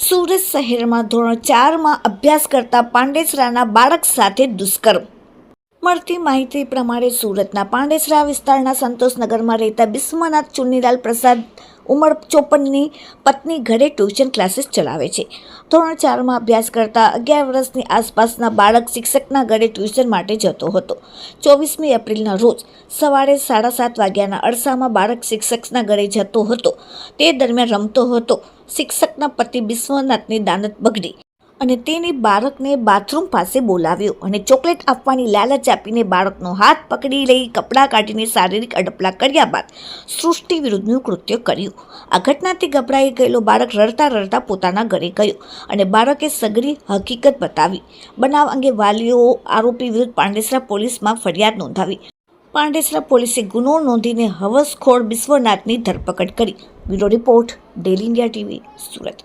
સુરત શહેરમાં ધોરણ ચારમાં અભ્યાસ કરતા પાંડેસરાના બાળક સાથે દુષ્કર્મ. મળતી માહિતી પ્રમાણે સુરતના પાંડેસરા વિસ્તારના સંતોષનગરમાં રહેતા બિસ્વનાથ ચુન્નીલાલ પ્રસાદ ઉંમર ચોપનની પત્ની ઘરે ટ્યુશન ક્લાસીસ ચલાવે છે. ધોરણ ચારમાં અભ્યાસ કરતા અગિયાર વર્ષની આસપાસના બાળક શિક્ષકના ઘરે ટ્યુશન માટે જતો હતો. ચોવીસમી એપ્રિલના રોજ સવારે સાડા સાત વાગ્યાના અરસામાં બાળક શિક્ષકના ઘરે જતો હતો. તે દરમિયાન રમતો હતો. શિક્ષકના પતિ બિસ્વનાથની દાનત બગડી અને તેને બાળકને બાથરૂમ પાસે બોલાવ્યો અને ચોકલેટ આપવાની લાલચ આપીને બાળકનો હાથ પકડી લઈ કપડાં કાઢીને શારીરિક અડપલા કર્યા બાદ સૃષ્ટિ વિરુદ્ધનું કૃત્ય કર્યું. આ ઘટનાથી ગભરાઈ ગયેલો બાળક રડતા રડતા પોતાના ઘરે ગયો અને બાળકે સગરી હકીકત બતાવી. બનાવ અંગે વાલીઓ આરોપી વિરુદ્ધ પાંડેસરા પોલીસમાં ફરિયાદ નોંધાવી. પાંડેસરા પોલીસે ગુનો નોંધીને હવસખોર બિસ્વનાથની ધરપકડ કરી. Bureau report daily India TV Surat.